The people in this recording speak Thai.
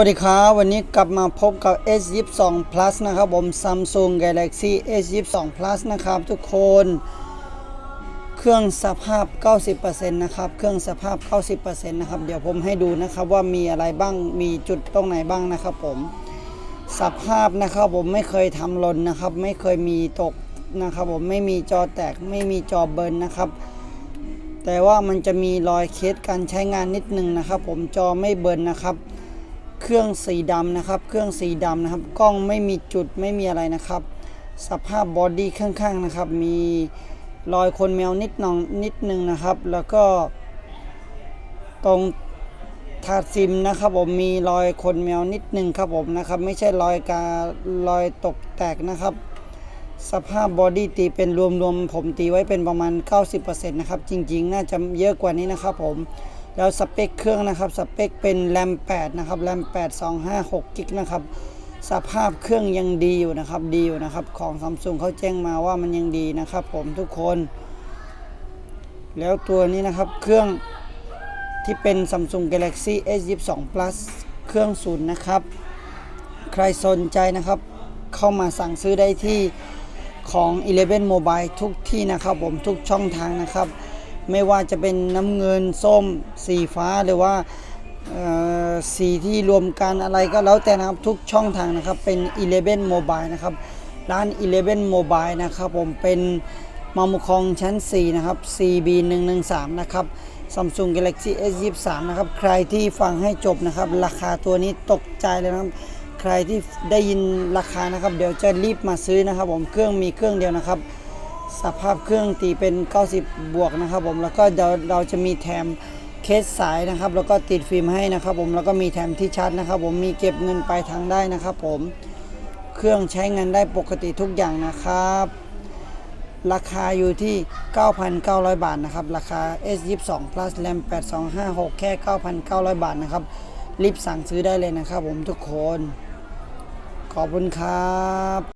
สวัสดีครับวันนี้กลับมาพบกับ S22 Plus นะครับผม Samsung Galaxy S22 Plus นะครับทุกคน เครื่องสภาพ 90%นะครับ เครื่องสภาพ 90%นะครับ เดี๋ยวผมให้ดูนะครับว่ามีอะไรบ้าง มีจุดตรงไหนบ้างนะครับผม สภาพนะครับผมไม่เคยทำหล่นนะครับ ไม่เคยมีตกนะครับผม ไม่มีจอแตก ไม่มีจอเบิร์นนะครับแต่ว่ามันจะมีรอยเคสการใช้งานนิดนึงนะครับ ผม จอไม่เบิร์นนะครับ เครื่องสีดำนะครับ เครื่องสีดำนะครับ กล้องไม่มีจุดไม่มีอะไรนะครับ สภาพบอดี้ข้างๆนะครับ มีรอยคนแมวนิดหน่องนิดนึงนะครับ แล้วก็ ตรงถาดซิมนะครับผมมีรอยคนแมวนิดนึงครับผมนะครับ ไม่ใช่รอยการอยตกแตกนะครับ สภาพบอดี้ตีเป็นรวมๆผมตีไว้เป็นประมาณ 90%นะครับ จริงๆ น่าจะเยอะกว่านี้นะครับผม แล้วสเปคเครื่องนะครับสเปคเป็นแรม8นะครับแรม8 256กิกนะครับสภาพเครื่องยังดีอยู่นะครับดีอยู่นะครับของซัมซุงเขาแจ้งมาว่ามันยังดีนะครับ ผมทุกคน แล้วตัวนี้นะครับเครื่องที่เป็น Samsung Galaxy S22 Plus เครื่องศูนย์นะครับ ใครสนใจนะครับ เข้ามาสั่งซื้อได้ที่ของ11 Mobile ทุกที่นะครับ ผมทุกช่องทางนะครับ ไม่ว่าจะเป็นน้ำเงินส้มสีฟ้าหรือว่าสีที่รวมกันอะไรก็แล้วแต่นะครับทุกช่องทางนะครับเป็น 11 Mobile นะครับร้าน 11 Mobile นะครับผมเป็นมามุคองชั้น 4 นะครับ CB 113 นะครับ Samsung Galaxy S23 นะครับ ใครที่ฟังให้จบนะครับ ราคาตัวนี้ตกใจเลยนะครับ ใครที่ได้ยินราคานะครับ เดี๋ยวจะรีบมาซื้อนะครับ ผมเครื่องมีเครื่องเดียวนะครับ สภาพเครื่องตีเป็น 90 บวกนะครับผมแล้วก็เดี๋ยวเราจะมีแถมเคสสายนะครับ แล้วก็ติดฟิล์มให้นะครับ ผมแล้วก็มีแถมที่ชาร์จนะครับ ผมมีเก็บเงินปลายทางได้นะครับ ผมเครื่องใช้งานได้ปกติทุกอย่างนะครับ ราคาอยู่ที่ 9,900 บาทนะครับ ราคา S22 Plus RAM 8256 แค่ 9,900 บาทนะครับ รีบสั่งซื้อได้เลยนะครับ ผมทุกคน ขอบคุณครับ